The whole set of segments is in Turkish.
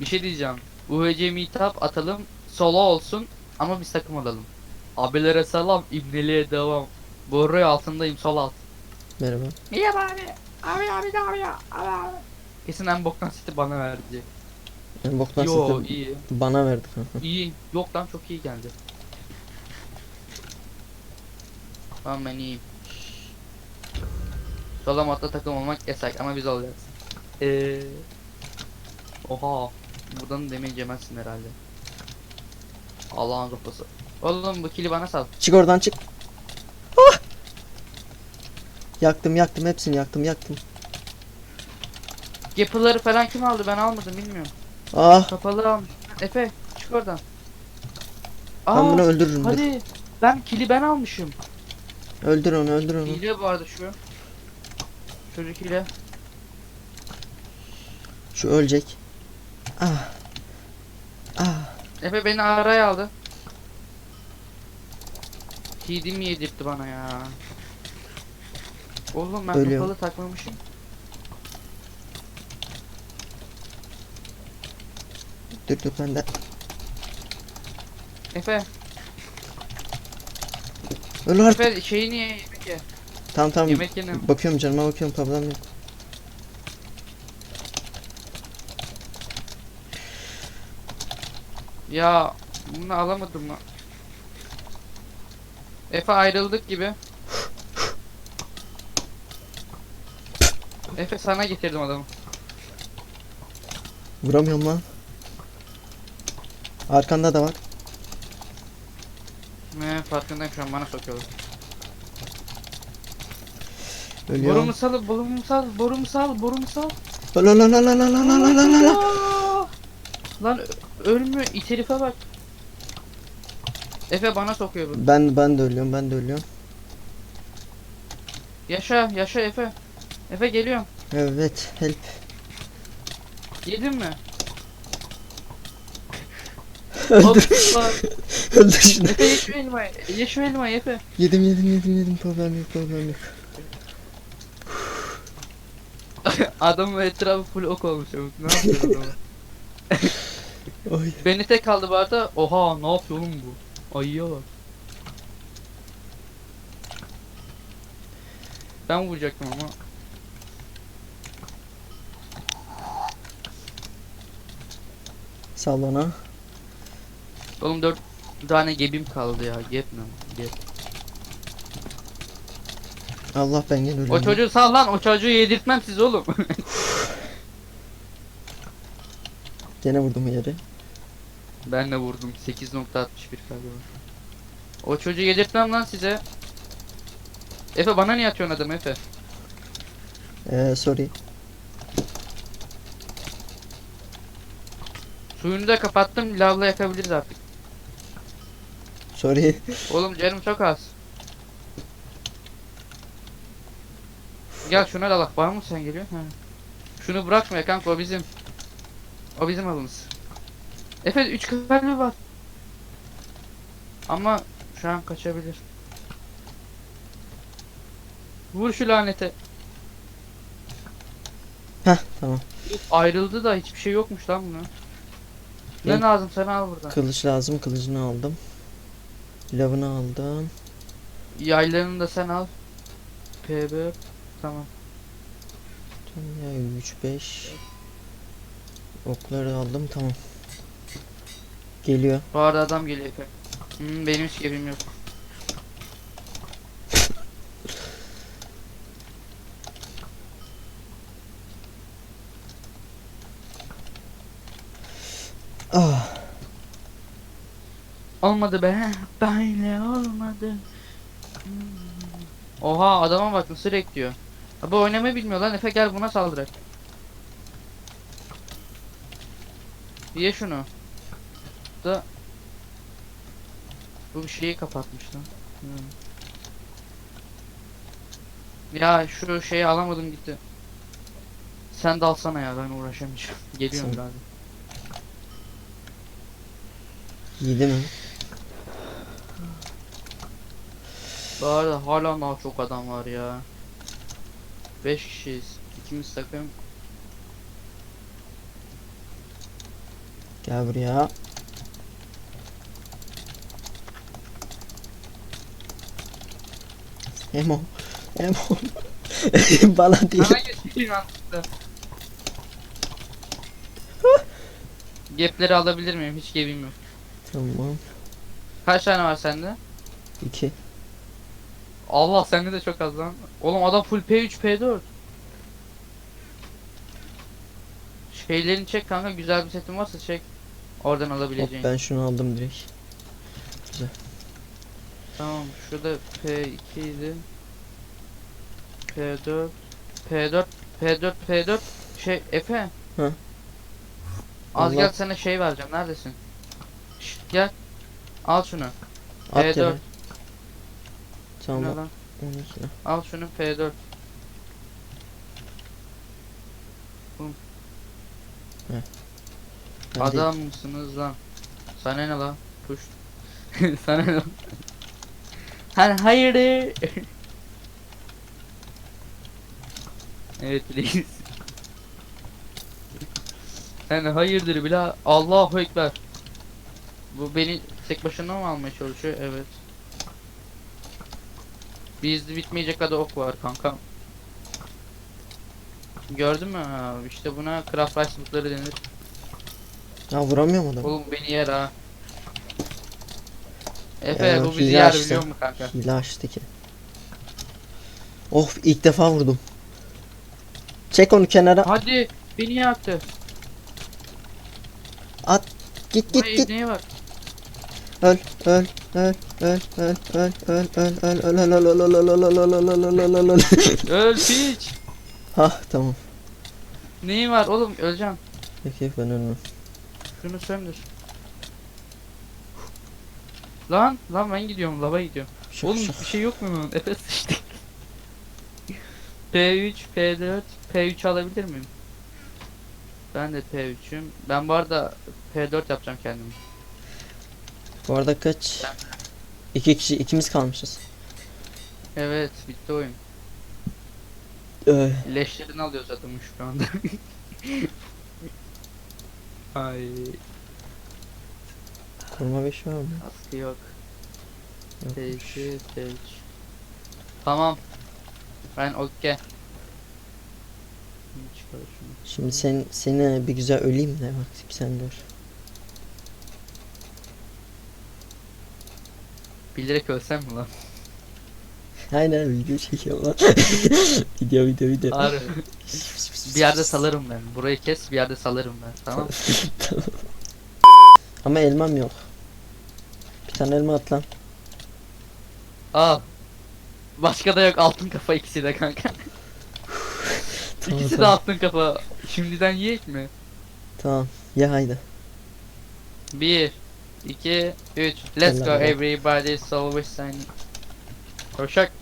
Bir şey diyeceğim. UHC meetup atalım. Solo olsun ama biz takım olalım. Abilere selam, ibneliğe devam. Boruyu altındayım sol alt. Merhaba. Niye abi? Abi abi de abi ya. Abi abi. Kesin en boktan seti bana verdi. Yani boktan Yo sesi iyi. bana verdi kanka. İyi. Yok lan çok iyi geldi. Tamam ben iyiyim. Solo modda takım olmak yasak ama biz olacağız. Eee. Oha. Buradan demeyi yemezsin herhalde. Allah'ın kafası. Oğlum bu kili bana sal. Çık oradan çık. Ah! Yaktım yaktım hepsini yaktım yaktım. Yapıları falan kim aldı ben almadım bilmiyorum. Ah Kapalı almış. Efe çık oradan. ben Aa, bunu öldürürüm. dur. hadi. Ben kili ben almışım. Öldür onu öldür onu. Hile bu arada şu. Çocuk hile. Şu ölecek. Ah. Ah. Efe beni araya aldı. Mi yedirtti bana ya? Oğlum ben Ölüyorum. kapalı takmamışım. Dur dur ben de. Efe, Öl artık. Efe şeyi niye yemek ye? Tamam tamam. Yemek yedim. Bakıyorum canıma bakıyorum problem yok. Ya bunu alamadım lan. Efe ayrıldık gibi. Efe sana getirdim adamı. Vuramıyorum lan. Arkanda da var. Ne farkındayım şu an bana sokuyorlar. Ölüyor. Borumu sal, borumu sal, borumu sal, borumu sal. La la la la la la la la la la la. Aa! Lan ö- ölmüyor, it herife bak. Efe bana sokuyor bu. Ben ben de ölüyorum ben de ölüyorum. Yaşa, yaşa Efe. Efe geliyorum. Evet help. Yedin mi? Öldür. Öldür şunu. Efe ye şu elmayı, ye şu elmayı Efe. Yedim yedim yedim yedim problem yok problem yok. Adamın etrafı full ok olmuş. Ne yapıyor adamı? Oy. Beni tek kaldı bu arada. Oha ne yapıyor oğlum bu? Ayıya bak. Ben vuracaktım ama. Sal bana. Oğlum dört tane gebim kaldı ya. Gep ne? Gep. Allah ben gel ölüyorum. O çocuğu sal lan. O çocuğu yedirtmem siz oğlum. Gene vurdum yere. Ben de vurdum. 8.61 galiba. O çocuğu yedirtmem lan size. Efe bana niye atıyorsun adam Efe? Eee Ee, sorry. Suyunu da kapattım. Lavla yakabiliriz artık. Sorry. Oğlum canım çok az. Gel şuna da bak. Var mı sen geliyorsun? Ha. Şunu bırakma kanka o bizim. O bizim alımız. Efe 3 kalbi var. Ama şu an kaçabilir. Vur şu lanete. Heh tamam. Ayrıldı da hiçbir şey yokmuş lan buna. Ne Ben- lazım sen al buradan. Kılıç lazım kılıcını aldım. Lavını aldım. Yaylarını da sen al. PB. Tamam. Ya 3 5 Okları aldım tamam. Geliyor. Bu arada adam geliyor Efe. Hmm, benim gebim yok. Ah. Olmadı be. Böyle olmadı. Hmm. Oha adama bak nasıl diyor. Abi oynamayı bilmiyor lan Efe gel buna saldırak. Ye şunu. Da bu şeyi kapatmış lan. Hmm. Ya şu şeyi alamadım gitti. Sen de alsana ya ben uğraşamayacağım. Geliyorum Sen- biraz. Yedi mi? Bu arada hala daha çok adam var ya. 5 kişiyiz. İkimiz takım. Gel buraya. Emo. Emo. Bana değil. Aslında. Gapleri alabilir miyim? Hiç gap'im yok. Tamam. Kaç tane var sende? İki. Allah sende de çok az lan. Oğlum adam full P3 P4. Şeylerini çek kanka güzel bir setin varsa çek. Oradan Hop, alabileceğin. ben şunu aldım direkt. Tamam şurada P2 idi. P4 P4 P4 P4 şey Efe. Hı. Az Allah. gel sana şey vereceğim. Neredesin? Şşt, gel. Al şunu. At P4. yere. Tamam. lan? 12 lira. Al şunu P4. Ben de- Adam mısınız lan? Sana ne lan? Puş. Sana ne lan? Hani hayırdır? evet reis. Sen hayırdır bile Allahu Ekber. Bu beni tek başına mı almaya çalışıyor? Evet. Bizde bitmeyecek kadar ok var kanka. Gördün mü? Ha, İşte buna craft rice denir. Ya vuramıyorum adamı. Oğlum beni yer ha. Efe Ya, bu bizi hile yer açtı. biliyor musun kanka? Hile açtı ki. Of ilk defa vurdum. Çek onu kenara. Hadi beni yaktı. Git git Vay git. neye bak. Öl öl öl öl öl öl öl öl öl öl öl öl öl öl öl öl öl öl öl öl Öl piç. Hah tamam. Neyin var oğlum öleceğim. Yok ben ölmem. Şunu söndür. Lan lan ben gidiyorum lava gidiyorum. Şak Oğlum şak. bir şey yok mu bunun? Efe sıçtık. P3, P4, P3 alabilir miyim? Ben de P3'üm. Ben bu arada P4 yapacağım kendim. Bu arada kaç? İki kişi ikimiz kalmışız. Evet bitti oyun. Öh. Leşlerini alıyor zaten şu anda. Ay Koruma 5 var mı? askı yok. T2, T3. Tamam. Ben okey. Şimdi sen seni bir güzel öleyim de bak sen dur. Bilerek ölsem mi lan? Aynen video çekiyorum lan. video video video. Ağrı. bir yerde salarım ben. Burayı kes bir yerde salarım ben. Tamam. Tamam. Ama elmam yok. Bir tane elma at lan. Al. Başka da yok altın kafa ikisi de kanka. Tamam, ikisi de tamam. altın kafa. Şimdiden yiyek mi? Tamam. Ya haydi. 1 2 3 Let's go Helal. everybody so we sign. Koşak.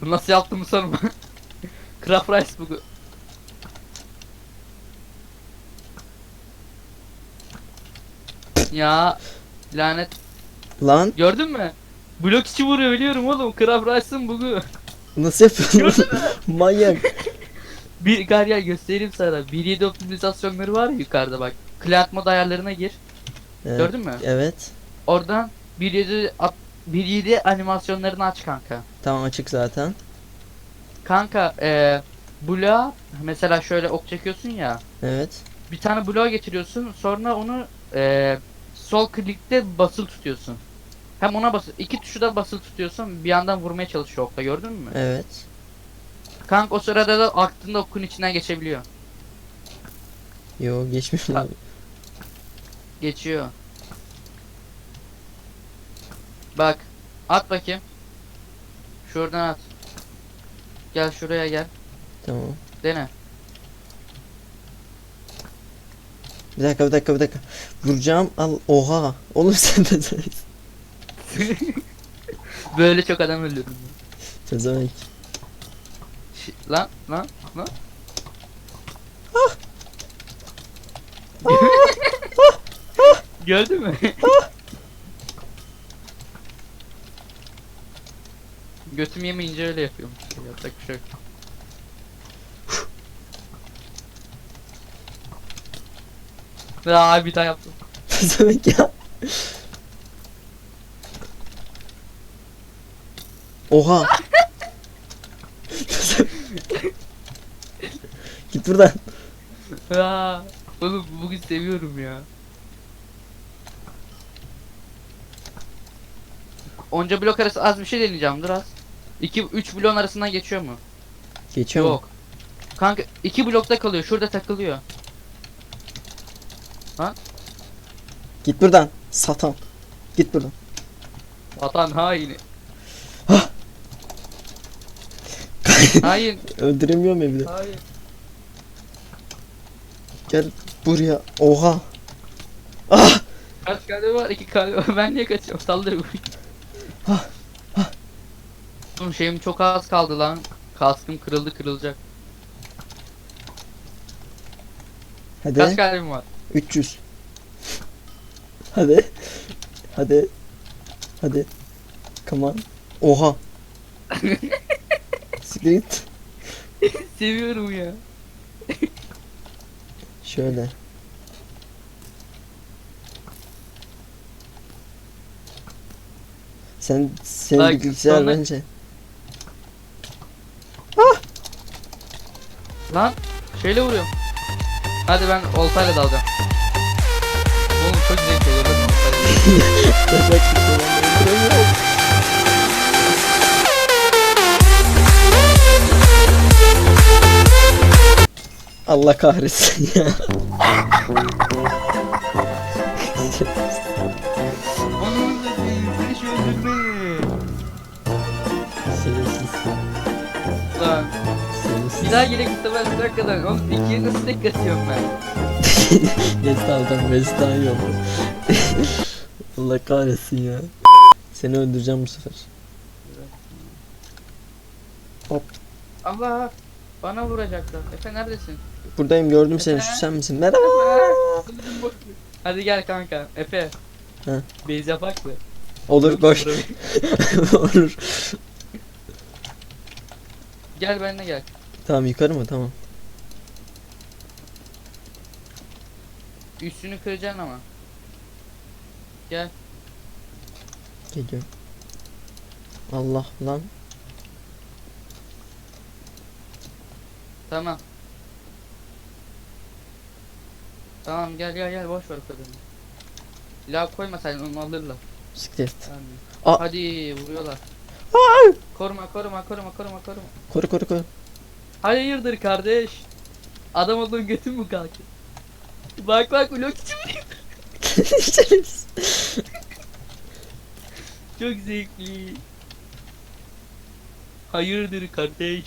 Bu nasıl yaptığımı sorma. Craft Rice bu. Ya lanet Lan gördün mü? Blok içi vuruyor biliyorum oğlum. Craft Rice'ın bugu. nasıl yapıyorsun? Manyak. Bir Garyal göstereyim sana. 1.7 optimizasyonları var ya yukarıda bak. Client mod ayarlarına gir. Evet. Gördün mü? Evet. Oradan 1.7 at- 1.7 animasyonlarını aç kanka. Tamam açık zaten. Kanka eee bloğa mesela şöyle ok çekiyorsun ya. Evet. Bir tane bloğa getiriyorsun. Sonra onu eee sol klikte basılı tutuyorsun. Hem ona basılı iki tuşu da basılı tutuyorsun. Bir yandan vurmaya çalışıyor okla gördün mü? Evet. Kanka o sırada da aklında okun içinden geçebiliyor. Yo geçmiş abi. Geçiyor. Bak. At bakayım. Şuradan at. Gel şuraya gel. Tamam. Dene. Bir dakika bir dakika bir dakika. Vuracağım al. Oha. Oğlum sen de Böyle çok adam öldürdüm. Tezemek. Lan lan lan. Gördün mü? Götüm yemeyince öyle yapıyorum. Yapacak bir şey yok. Aa bir daha yaptım. Ne demek ya? Oha. Git buradan. Aa, oğlum bugün seviyorum ya. Onca blok arası az bir şey deneyeceğim dur az. 2 3 blok arasından geçiyor mu? Geçiyor mu? Yok. Kanka iki blokta kalıyor. Şurada takılıyor. Git buradan. Satan. Git buradan. Vatan haini. Hah. Hain. Öldüremiyorum ya bir de. Hain. Gel buraya. Oha. Ah! Kaç kalbi var? İki kalbi var. Ben niye kaçıyorum? Sallıyor bu. Hah, Oğlum şeyim çok az kaldı lan. Kaskım kırıldı kırılacak. Hadi. Kaç kalbim var? 300. Hadi. Hadi. Hadi. Come on. Oha. Siktir git. Seviyorum ya. Şöyle. Sen sen Bak, bilgisayar sonra- bence. Lan şeyle vuruyorum. Hadi ben oltayla dalacağım. Oğlum çok zevkli olur lan oltayla. Allah kahretsin ya. daha gerek istemez bir dakikadan. Oğlum ikiye nasıl tek atıyorum ben? Destan Destan yok. Allah kahretsin ya. Seni öldüreceğim bu sefer. Allah. Bana vuracaklar. Efe neredesin? Buradayım gördüm seni şu sen misin? Merhaba. Hadi gel kanka. Efe. He. Beyz yapak mı? Olur koş. Olur. Gel benimle gel. Tamam yukarı mı? Tamam. Üstünü kıracaksın ama. Gel. Geliyorum. Allah lan. Tamam. Tamam gel gel gel boş ver kadını. Lav koymasaydın onu alırlar. Siktir. Aa. Hadi vuruyorlar. Koruma koruma koruma koruma koruma. Koru koru koru. Hayırdır kardeş? Adam olduğun götün mü kalkıyor? Bak bak blok için Şerefsiz. çok zevkli. Hayırdır kardeş?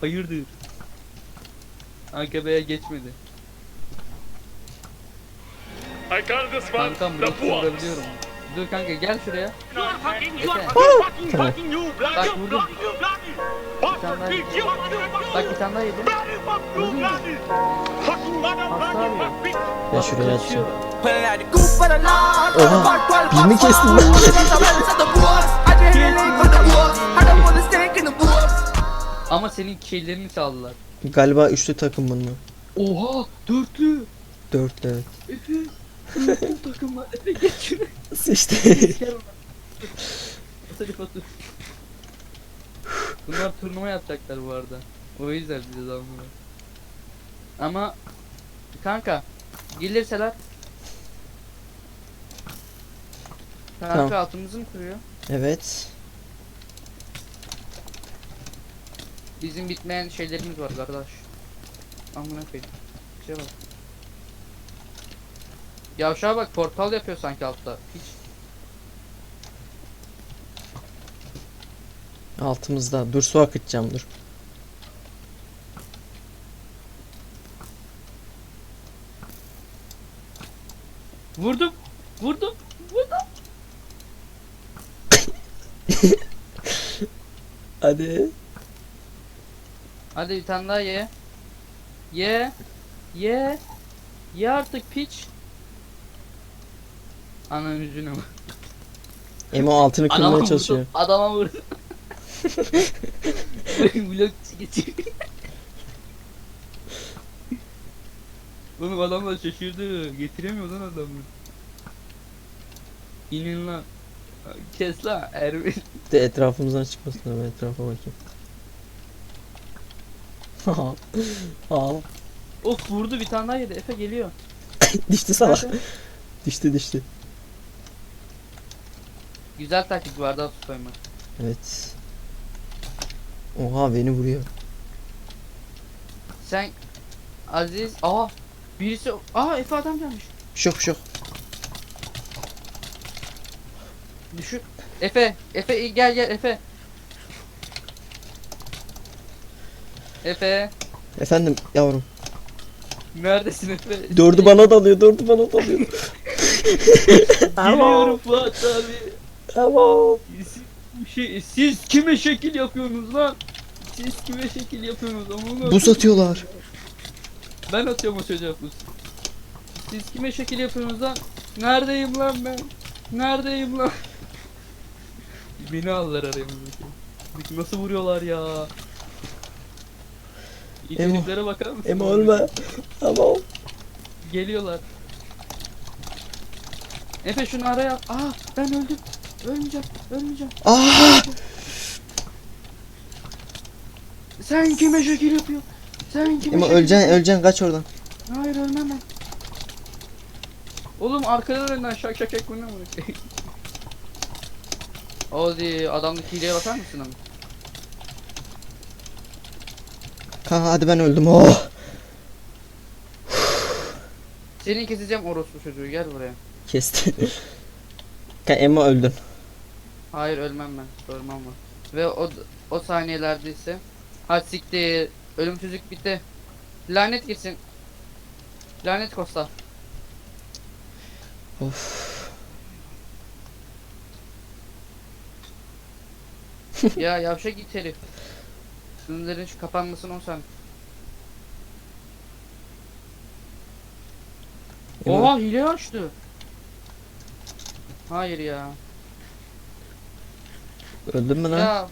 Hayırdır? AKB'ye geçmedi. I call this one Kankam the blok vurabiliyorum. Dur kanka gel şuraya. You are fucking, you are Efe. fucking, fucking, Tamam. fucking you, bloody, Bak vurdum. Tane you, Bak bir tane daha yedim. Hasta Bak, şuraya kaçıyor. atacağım. Oha. Birini kestim lan. Ama senin şeylerini çaldılar. Galiba üçlü takım bunlar. Oha! Dörtlü! Dörtlü evet. Efe! Dörtlü takım var. Efe geç şuraya. Bunlar turnuva yapacaklar bu arada. O yüzden bize zamlılar. Ama kanka gelirseler Kanka Tamam. altımızı mı kuruyor? evet. Bizim bitmeyen şeylerimiz var kardeş. Amına koyayım. Şeye bak. Yavşağa bak portal yapıyor sanki altta. Hiç Altımızda. Dur su akıtacağım dur. Vurdum. Vurdum. Vurdum. Hadi. Hadi bir tane daha ye. Ye. Ye. Ye artık piç. Ananın yüzüne bak. Emo altını kırmaya çalışıyor. Adama vurdum. Blok geçiyor. Oğlum adamlar şaşırdı. Getiremiyor lan adamı. İnin lan. Kes lan Erbil. De etrafımızdan çıkmasın ama etrafa bakayım. Aa, Of vurdu bir tane daha yedi. Efe geliyor. düştü salak. Düştü düştü. Güzel taktik su koymak. Evet. Oha beni vuruyor. Sen Aziz aa birisi aa Efe adam gelmiş. Şok şok. Düşük. Efe, Efe gel gel Efe. Efe, Efendim yavrum. neredesin Efe? Dördü bana dalıyor, dördü bana dalıyor. Geliyorum Fuat abi. Tamam. Şey, siz kime şekil yapıyorsunuz lan? Siz kime şekil yapıyorsunuz? Amına Buz atıyorlar. Ben atıyorum o çocuğa buz. Siz kime şekil yapıyorsunuz lan? Neredeyim lan ben? Neredeyim lan? Beni aldılar araya. Bak Nasıl vuruyorlar ya? İt Emo. heriflere bakar mısın? Ema ölme. Tamam. Geliyorlar. Efe şunu araya. Aa ben öldüm. Ölmeyeceğim. Ölmeyeceğim. Aa! Sen kime şekil yapıyorsun? Sen kime Ema şekil öleceksin, yapıyorsun? öleceksin kaç oradan. Hayır ölmem ben. Oğlum arkadan önden şak şak şak bu ne amına koyayım? Ozi adamdaki hileye bakar mısın ama? Kanka hadi ben öldüm. Oh. Seni keseceğim orospu çocuğu gel buraya. Kesti. Kanka Emma öldün. Hayır ölmem ben. Sormam var. Ve o o saniyelerde ise hadi siktir. Ölümsüzlük bitti. Lanet girsin. Lanet Costa. Of. ya yavşak git herif. Sınırların şu kapanmasın 10 saniye. Oha hile açtı. Hayır ya. Öldün mü lan? Ya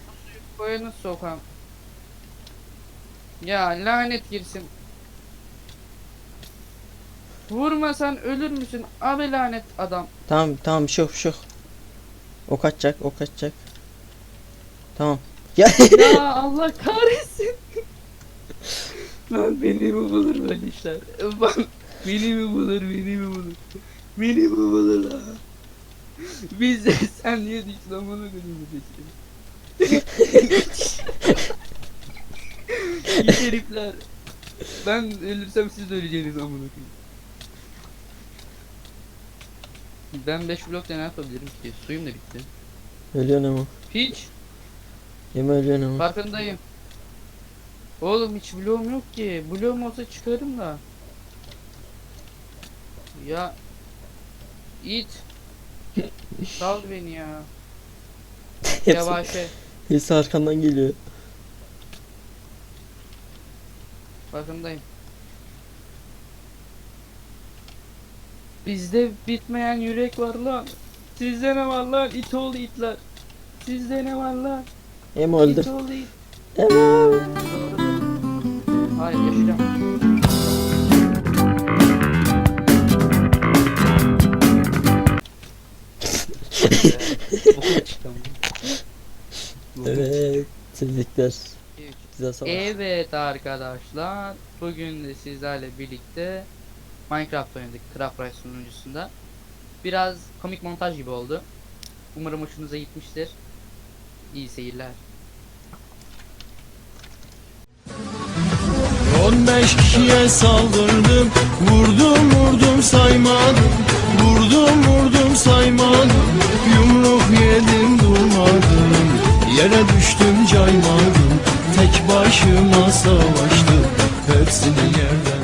koyanı sokam. Ya lanet girsin. Vurmasan ölür müsün? Abi lanet adam. Tamam tamam bir şey yok bir şey yok. O kaçacak o kaçacak. Tamam. Ya Ya Allah kahretsin. Lan beni mi bulur böyle işler? Ben, beni mi bulur, beni mi bulur? Beni mi bulur ha? Biz de sen niye düştün amına koyayım Git herifler. Ben ölürsem siz de öleceğiniz amına koyayım. Ben 5 blok ne yapabilirim ki? Suyum da bitti. ölüyorsun Emo. Hiç. Emo ölüyorsun Emo. Farkındayım. Oğlum hiç bloğum yok ki. Bloğum olsa çıkarım da. Ya it. Sal beni ya. Hepsi, Yavaşe. hepsi arkandan geliyor. Farkındayım. Bizde bitmeyen yürek var lan. Sizde ne var lan? İt oğlu itler. Sizde ne var lan? Emo öldür. İt oğlu it. Hayır yaşayacağım. Evet. Tebrikler. Evet arkadaşlar bugün de sizlerle birlikte Minecraft oynadık Craft Rise sunucusunda. Biraz komik montaj gibi oldu. Umarım hoşunuza gitmiştir. İyi seyirler. 15 kişiye saldırdım Vurdum vurdum saymadım Vurdum vurdum saymadım Yumruk yedim durmadım. Yere düştüm caymadım. Tek başıma savaştım Hepsini yerden